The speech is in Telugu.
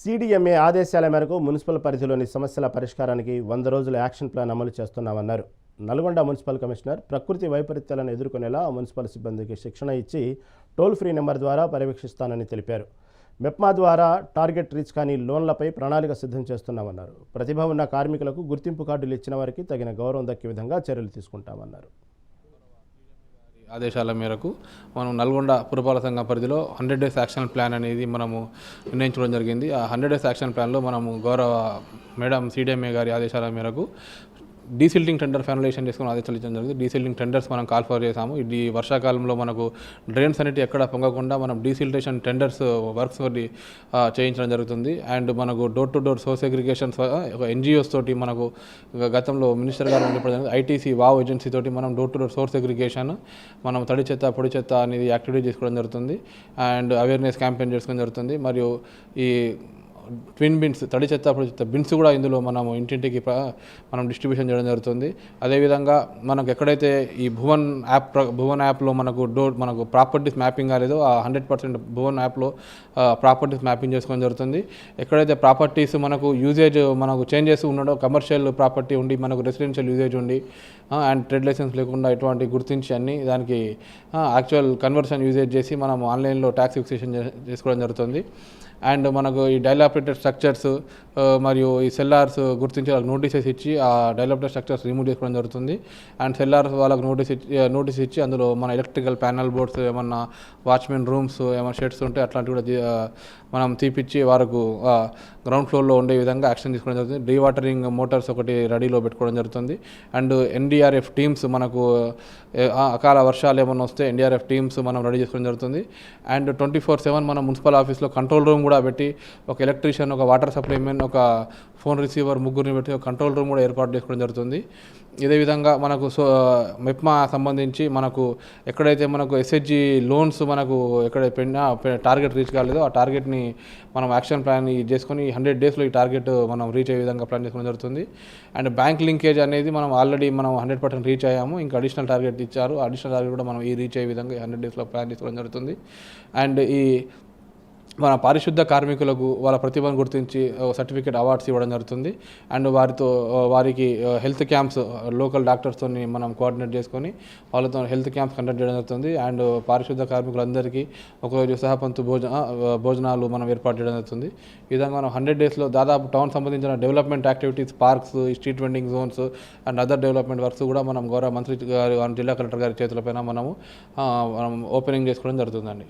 సీడీఎంఏ ఆదేశాల మేరకు మున్సిపల్ పరిధిలోని సమస్యల పరిష్కారానికి వంద రోజుల యాక్షన్ ప్లాన్ అమలు చేస్తున్నామన్నారు. నల్గొండ మున్సిపల్ కమిషనర్ ప్రకృతి వైపరీత్యాలను ఎదుర్కొనేలా మున్సిపల్ సిబ్బందికి శిక్షణ ఇచ్చి టోల్ ఫ్రీ నెంబర్ ద్వారా పర్యవేక్షిస్తానని తెలిపారు. మెప్మా ద్వారా టార్గెట్ రీచ్ కాని లోన్లపై ప్రణాళిక సిద్ధం చేస్తున్నామన్నారు. ప్రతిభ ఉన్న కార్మికులకు గుర్తింపు కార్డులు ఇచ్చిన వారికి తగిన గౌరవం దక్కే విధంగా చర్యలు తీసుకుంటామన్నారు. ఆదేశాల మేరకు మనం నల్గొండ పురపాలక సంఘం పరిధిలో హండ్రెడ్ డేస్ యాక్షన్ ప్లాన్ అనేది మనము నిర్ణయించడం జరిగింది. ఆ హండ్రెడ్ డేస్ యాక్షన్ ప్లాన్లో మనము గౌరవ మేడం సిడిఎంఏ గారి ఆదేశాల మేరకు డీసిల్టింగ్ టెండర్ ఫైనలైజేషన్ చేసుకుని ఆదేశాలు జరిగింది. డీసిల్టింగ్ టెండర్స్ మనం కాల్ ఫర్ చేసాము ఇది వర్షాకాలంలో మనకు డ్రైన్స్ అనేవి ఎక్కడ పొంగకుండా మనం డీసిల్టేషన్ టెండర్స్ వర్క్స్ ఒకటి చేయించడం జరుగుతుంది. అండ్ మనకు door to door source aggregation ఒక ఎన్జిఓస్ తోటి మనకు గతంలో మినిస్టర్ గారు చెప్పడం జరిగింది. ఐటీసీ వావ్ ఏజెన్సీ తోటి మనం door to door source aggregation మనం తడి చెత్త పొడి చెత్త అనేది యాక్టివిటీ చేసుకోవడం జరుగుతుంది. అండ్ అవేర్నెస్ క్యాంపెయిన్ చేసుకోవడం జరుగుతుంది. మరియు ఈ ట్విన్ బిన్స్ తడి చెత్త పొడి చెత్త బిన్స్ కూడా ఇందులో మనం ఇంటింటికి మనం డిస్ట్రిబ్యూషన్ చేయడం జరుగుతుంది. అదేవిధంగా మనకు ఎక్కడైతే ఈ భువన్ యాప్ భువన్ యాప్లో మనకు డోర్ మనకు ప్రాపర్టీస్ మ్యాపింగ్ కాలేదో ఆ హండ్రెడ్ పర్సెంట్ భువన్ యాప్లో ప్రాపర్టీస్ మ్యాపింగ్ చేసుకోవడం జరుగుతుంది. ఎక్కడైతే ప్రాపర్టీస్ మనకు యూజేజ్ మనకు చేంజెస్ ఉండడం కమర్షియల్ ప్రాపర్టీ ఉండి మనకు రెసిడెన్షియల్ యూజేజ్ ఉండి అండ్ ట్రేడ్ లైసెన్స్ లేకుండా ఇటువంటి గుర్తించి అన్ని దానికి యాక్చువల్ కన్వర్షన్ యూజేజ్ చేసి మనం ఆన్లైన్లో ట్యాక్స్ ఫిక్సేషన్ చేసుకోవడం జరుగుతుంది. అండ్ మనకు ఈ డైలాపరేటెడ్ స్ట్రక్చర్స్ uh, మరియు ఈ సెల్లార్స్ గుర్తించి వాళ్ళకి నోటీసెస్ ఇచ్చి ఆ డైలాపరేటెడ్ స్ట్రక్చర్స్ రిమూవ్ చేసుకోవడం జరుగుతుంది. అండ్ సెల్లార్స్ వాళ్ళకి నోటీస్ ఇచ్చి uh, నోటీస్ ఇచ్చి అందులో మన ఎలక్ట్రికల్ ప్యానల్ బోర్డ్స్ ఏమన్నా వాచ్మెన్ రూమ్స్ ఏమైనా షెడ్స్ ఉంటే అట్లాంటివి కూడా uh, మనం తీపిచ్చి వారికి గ్రౌండ్ ఫ్లోర్లో ఉండే విధంగా యాక్షన్ తీసుకోవడం జరుగుతుంది. డీ వాటరింగ్ మోటార్స్ ఒకటి రెడీలో పెట్టుకోవడం జరుగుతుంది. అండ్ ఎన్డీఆర్ఎఫ్ టీమ్స్ మనకు అకాల వర్షాలు ఏమైనా వస్తే ఎన్డీఆర్ఎఫ్ టీమ్స్ మనం రెడీ చేసుకోవడం జరుగుతుంది. అండ్ ట్వంటీ ఫోర్ సెవెన్ మనం మున్సిపల్ ఆఫీస్లో కంట్రోల్ రూమ్ కూడా పెట్టి ఒక ఎలక్ట్రిక్ ఎలక్ట్రీషియన్ ఒక వాటర్ సప్లై మెన్ ఒక ఫోన్ రిసీవర్ ముగ్గురిని పెట్టి ఒక కంట్రోల్ రూమ్ కూడా ఏర్పాటు చేసుకోవడం జరుగుతుంది. ఇదే విధంగా మనకు సో మెప్మా సంబంధించి మనకు ఎక్కడైతే మనకు ఎస్హెచ్జి లోన్స్ మనకు ఎక్కడ టార్గెట్ రీచ్ కాలేదో ఆ టార్గెట్ని మనం యాక్షన్ ప్లాన్ చేసుకొని హండ్రెడ్ డేస్లో ఈ టార్గెట్ మనం రీచ్ అయ్యే విధంగా ప్లాన్ చేసుకోవడం జరుగుతుంది. అండ్ బ్యాంక్ లింకేజ్ అనేది మనం ఆల్రెడీ మనం హండ్రెడ్ పర్సెంట్ రీచ్ అయ్యాము. ఇంకా అడిషనల్ టార్గెట్ ఇచ్చారు. అడిషనల్ టార్గెట్ కూడా మనం ఈ రీచ్ అయ్యే విధంగా హండ్రెడ్ డేస్లో ప్లాన్ చేసుకోవడం జరుగుతుంది. అండ్ ఈ మన పారిశుద్ధ కార్మికులకు వాళ్ళ ప్రతిభను గుర్తించి సర్టిఫికేట్ అవార్డ్స్ ఇవ్వడం జరుగుతుంది. అండ్ వారితో వారికి హెల్త్ క్యాంప్స్ లోకల్ డాక్టర్స్తో మనం కోఆర్డినేట్ చేసుకొని వాళ్ళతో హెల్త్ క్యాంప్స్ కండక్ట్ చేయడం జరుగుతుంది. అండ్ పారిశుద్ధ కార్మికులందరికీ ఒకరోజు సహపంతు భోజన భోజనాలు మనం ఏర్పాటు చేయడం జరుగుతుంది. ఈ విధంగా మనం హండ్రెడ్ డేస్లో దాదాపు టౌన్ సంబంధించిన development activities parks street vending zones and other development works కూడా మనం గౌరవ మంత్రి గారు జిల్లా కలెక్టర్ గారి చేతులపైన మనము మనం ఓపెనింగ్ చేసుకోవడం జరుగుతుందండి.